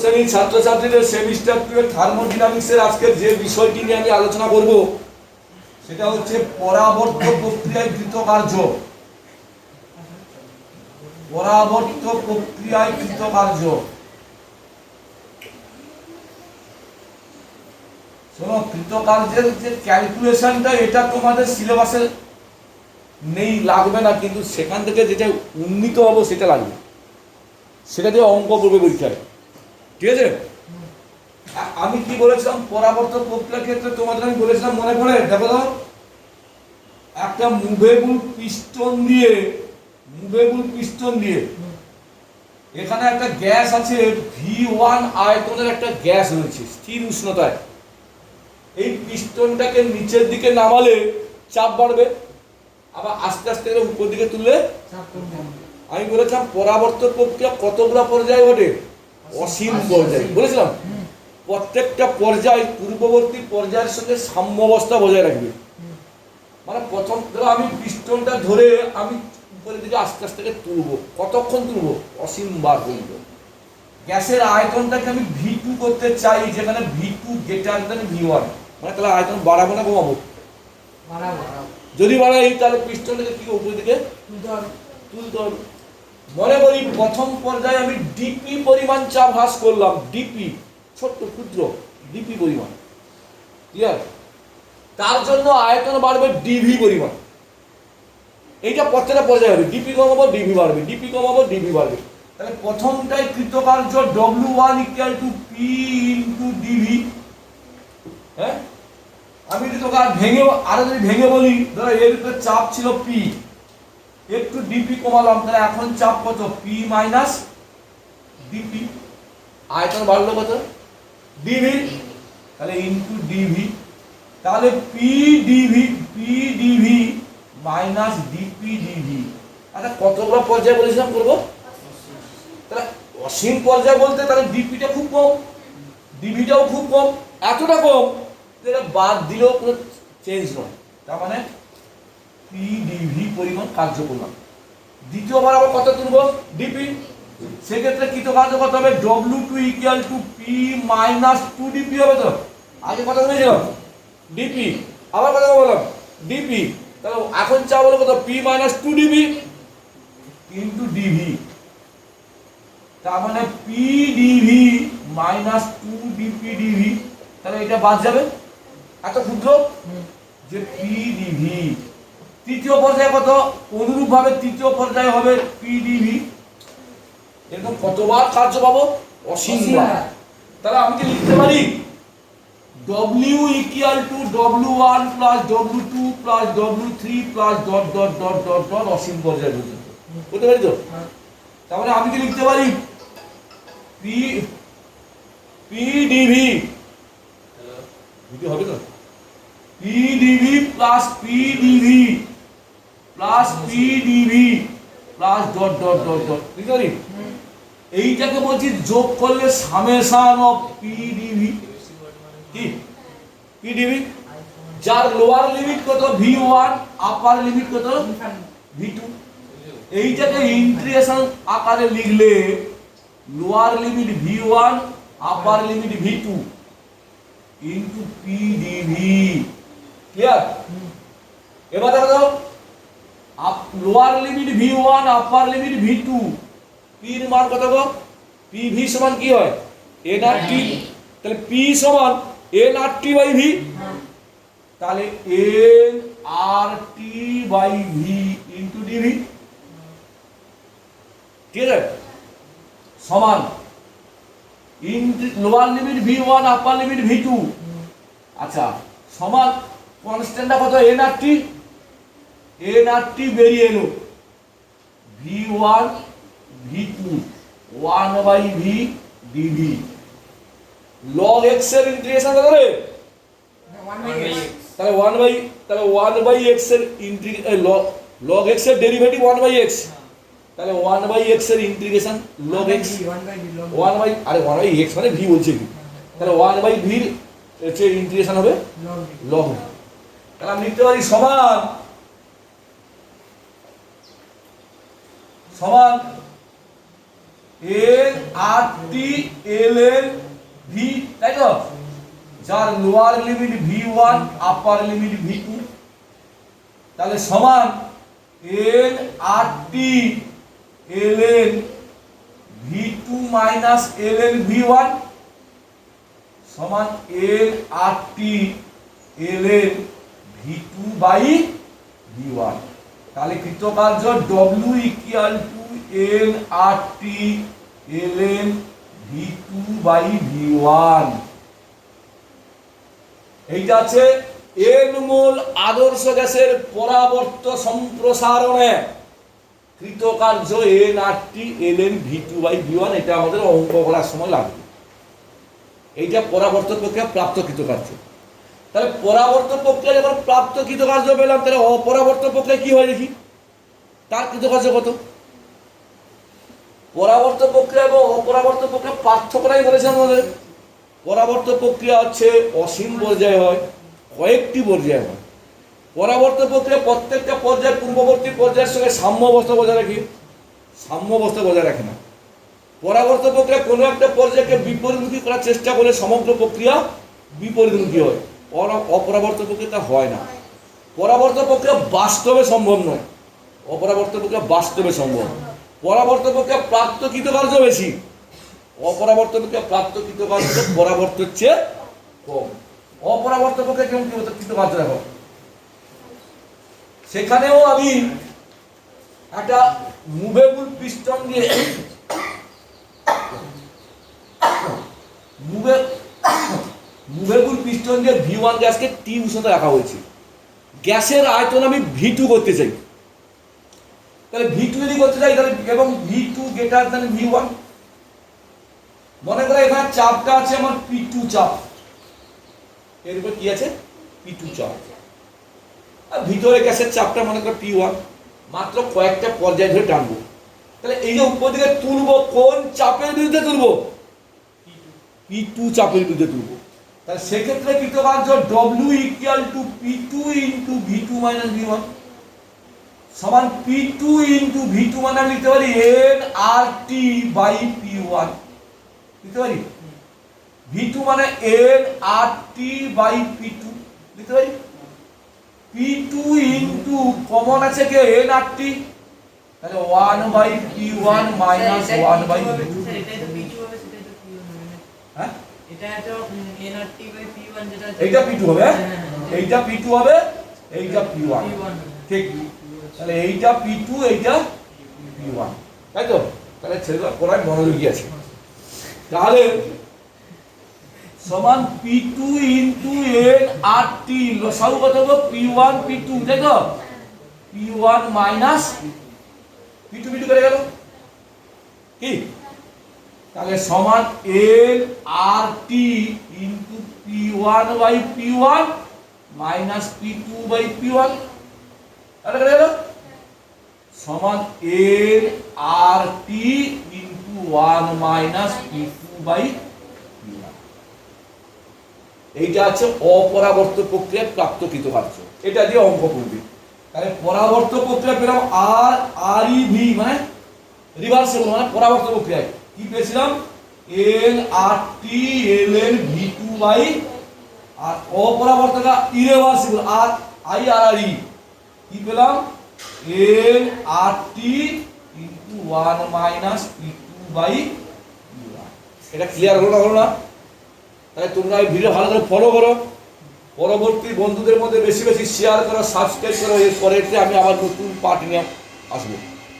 শ্রেণির ছাত্রছাত্রীদের semester two এর থার্মোডিনামিক্সের আজকের যে বিষয়টি নিয়ে আমি আলোচনা করব, সেটা হচ্ছে পরাবর্ত প্রক্রিয়ায় কৃতকার্য পরাবর্ত প্রক্রিয়ায় কৃতকার্য শোনো কৃতকার্যের যে ক্যালকুলেশনটা এটা তোমাদের সিলেবাসে নেই, লাগবে না, কিন্তু সেখান থেকে যেটা উন্নীত হব, সেটা লাগবে। সেটা দিয়ে অঙ্ক করবে পরীক্ষায়। ঠিক আছে? আমি কি বলেছিলাম? পরাবর্তন প্রক্রিয়ার ক্ষেত্রে তোমাদের আমি বলেছিলাম মনে পড়ে? দেখো তো। একটা মুভেবল পিস্টন দিয়ে মুভেবল পিস্টন দিয়ে এখানে একটা গ্যাস আছে ভি ওয়ান আয়তনের একটা গ্যাস রয়েছে স্থির উষ্ণতায়। এই পিস্টনটাকে নিচের দিকে নামালে চাপ বাড়বে আবার আস্তে আস্তে উপর দিকে তুললে আমি বলেছিলাম পরাবর্তন প্রক্রিয়া কতগুলো পর্যায়ে ঘটে? অসীম পর্যায়ে। বলেছিলাম প্রত্যেকটা পর্যায় পূর্ববর্তী পর্যায়ের সঙ্গে সাম্যাবস্থা বজায় রাখবে। মানে প্রথম ধরো আমি পিস্টনটা ধরে আমি উপরের দিকে আস্তে আস্তে তুলবো কতক্ষণ তুলবো? অসীম বার পর্যন্ত গ্যাসের আয়তনটাকে আমি ভি টু করতে চাই যেখানে V two greater than V one মানে তাহলে আয়তন বাড়াবো না কমাবো? যদি বাড়াই তাহলে পিস্টনটাকে কি উপরের দিকে? তুলতে হবে। মনে করি প্রথম পর্যায়ে আমি ডিপি পরিমাণ চাপ হ্রাস করলাম। ডিপি ছোট্ট, ক্ষুদ্র ডিপি পরিমাণ। ক্লিয়ার তার জন্য আয়তন বাড়বে ডিভি পরিমাণ। এইটা প্রত্যেকটা পর্যায়ে হবে। ডিপি কমাবো ডিভি বাড়বে। ডিপি কমাবো ডিভি বাড়বে। তাহলে প্রথমটাই কৃতকার্য W one equal to P into dV হ্যাঁ? আমি যদি তোকে আর ভেঙে আরও যদি ভেঙে বলি, ধরো এর উপরে চাপ ছিল পি একটু ডিপি কমালাম তাহলে এখন চাপ কত? পি মাইনাস ডিপি আয়তন বাড়লো কত? ডিভি তাহলে ইনটু ডিভি তাহলে P dV P dV minus dP dV আচ্ছা কতগুলো পর্যায়ে বলেছিলাম করব তাহলে অসীম পর্যায়ে বলতে তাহলে ডিপিটা খুব কম ডিভিটাও খুব কম এতটা কম এটা বাদ দিলেও কোনো চেঞ্জ নয়। তার মানে পিডিভি পরিমাণ কার্য করলাম দ্বিতীয়বার আবার কত তুলব। ডিপি সেক্ষেত্রে কত হবে? W two equal to P minus two dP হবে তো? আগে কত বলেছিলাম ডিপি আবার কত বললাম ডিপি তাহলে এখন চা বলো কত P minus two dP into dV তার মানে P dV minus two dP dV তাহলে এটা বাদ যাবে। এত ক্ষুদ্র? যে পি ডিভি তৃতীয় পর্যায়ে কত? অনুরূপ ভাবে তৃতীয় পর্যায়ে হবে পিডিভি এরকম কতবার কার্য পাবো? অসীম বার। তাহলে আমি কি লিখতে পারি? W equal to W one plus W two plus W three plus dot dot dot dot dot অসীম পর্যায়ে পর্যন্ত। বুঝতে পারি তো? তাহলে আমি কি লিখতে পারি? পি পিডিভি হবে তো? PDV plus PDV plus PDV plus dot dot dot dot বুঝতে পারি এইটাকে বলছি যোগ করলে সামেশান অফ পিডিভি কি? পিডিভি যার লোয়ার লিমিট কত? ভি ওয়ান আপার লিমিট কত? ভি টু এইটাকে ইন্টিগ্রেশন আকারে লিখলে lower limit V one upper limit V two into PdV clear এবার দেখো lower limit V one upper limit V two পির মান কত গো? পি ভি সমান কি হয়? এন আর টি তাহলে পি সমান N R T by V তাহলে N R T by V into dV ঠিক আছে সমান। In lower limit V one upper limit V two আচ্ছা সমান কনস্ট্যান্টটা কত? N R T N R T বেরিয়ে এলো। V one V two one by V dV log এক্সের integration কত রে? তাহলে ওয়ান বাই তাহলে ওয়ান বাই এক্সের লগ এক্সের ডেরিভেটিভ ওয়ান বাই এক্স তাহলে ওয়ান বাই এক্সের integration log X one by আরে ওয়ান বাই এক্স মানে ভি বলছে কি তাহলে ওয়ান বাই ভির হচ্ছে ইন্টিগ্রেশন হবে লগ তাহলে আমি লিখতে পারি সমান সমান N R T L N V তাই তো? যার lower limit V one upper limit V two তাহলে সমান N R T L N V two minus L N V one সমান N R T L N V two by V one তাহলে কৃতকার্য W equal to N R T L N V two by V one এইটা আছে N mole আদর্শ গ্যাসের পরাবর্ত সম্প্রসারণে। কৃতকার্য N R T L N V two by V one এটা আমাদের অঙ্ক করার সময় লাগবে। এইটা পরাবর্ত প্রক্রিয়া প্রাপ্ত কৃতকার্য। তাহলে পরাবর্ত প্রক্রিয়া যখন প্রাপ্ত কৃতকার্য পেলাম, তাহলে অপরাবর্ত প্রক্রিয়া কি হয় দেখি? তার কৃতকার্য কত? পরাবর্ত প্রক্রিয়া এবং অপরাবর্ত প্রক্রিয়া পার্থক্যটাই বলেছেন আমাদের। পরাবর্ত প্রক্রিয়া হচ্ছে অসীম পর্যায়ে হয়, কয়েকটি পর্যায়ে হয়। পরাবর্ত প্রক্রিয়া প্রত্যেকটা পর্যায়ে পূর্ববর্তী পর্যায়ের সঙ্গে সাম্য অবস্থা বজায় রাখি। সাম্য অবস্থা বজায় রাখে না। পরাবর্ত প্রক্রিয়া কোনো একটা পর্যায়কে বিপরীতমুখী করার চেষ্টা করলে সমগ্র প্রক্রিয়া বিপরীতমুখী হয়। অপরাবর্ত প্রক্রিয়া হয় না। পরাবর্ত প্রক্রিয়া বাস্তবে সম্ভব নয়। অপরাবর্ত প্রক্রিয়া বাস্তবে সম্ভব। পরাবর্ত প্রক্রিয়া প্রাপ্ত কৃতকার্য বেশি। অপরাবর্ত প্রক্রিয়া প্রাপ্ত কৃতকার্য পরাবর্ত চেয়ে কম। অপরাবর্ত প্রক্রিয়া কেমন কৃতকার্য দেখো। সেখানেও আমি একটা মুভেবল পিস্টন দিয়ে মুভে মুভেবল পিস্টন দিয়ে ভি ওয়ান গ্যাসকে টি উষ্ণতা রাখা হয়েছে। গ্যাসের আয়তন আমি ভি টু করতে চাই। তাহলে ভি টু যদি করতে চাই, তাহলে এবং V two greater than V one মনে করে এখানে চাপটা আছে আমার পি টু চাপ। এর উপর কি আছে? পি টু চাপ। আর ভিতরে গ্যাসের চাপটা মনে করো পি ওয়ান মাত্র কয়েকটা পর্যায় ধরে টানবো। তাহলে এই যে উপর দিকে তুলবো, কোন চাপের বিরুদ্ধে তুলবো? পি টু চাপের বিরুদ্ধে তুলবো। তাহলে সেক্ষেত্রে কৃতকার্য W equal to P two into V two minus V one সমান P two into V two মানে আমি লিখতে পারি N R T by P one লিখতে পারি? ভি টু মানে N R T by P two লিখতে পারি? পি টু ইন্টু কমন আছে কে এন আর টি তাহলে one by P one minus one by P two sir, এটাই তো P2 হবে, সেটাই তো P1 হবে। হ্যাঁ? এটা তো উম, NRT by P1 যেটা এইটা পি হবে হ্যাঁ? হ্যাঁ, হ্যাঁ, হ্যাঁ। এইটা পি হবে এইটা পি P1 ঠিক। তাহলে এইটা পি এইটা পি তাই তো? তাহলে ছেলেগুলো পড়ায় মনোযোগী আছে তাহলে সমান P two into N R T লসাগু কত হবে পি ওয়ান পি টু তাই তো? P one minus P two P two করে গেল। কি? তাহলে সমান N R T into P one by P one minus P two by P one সমান N R T into one minus P two by এইটা আছে অপরাবর্ত প্রক্রিয়ায় প্রাপ্ত কৃতকার্য এটা দিয়ে অঙ্ক করবে। তাহলে পরাবর্ত প্রক্রিয়া পেলাম আর আর ই ভি মানে রিভার্সেবল মানে পরাবর্ত প্রক্রিয়ায়। কি পেয়েছিলাম? L R T L N V two by R অপরাবর্তকা irreversible R I R R E কি পেলাম? L R T into one minus P two by এটা ক্লিয়ার হলো না হলো না? তাহলে তোমরা এই ভিডিও ভালো করে ফলো করো। পরবর্তী বন্ধুদের মধ্যে বেশি বেশি শেয়ার করো সাবস্ক্রাইব করো এর পরেতে আমি আবার নতুন পার্ট নিয়ে আসব।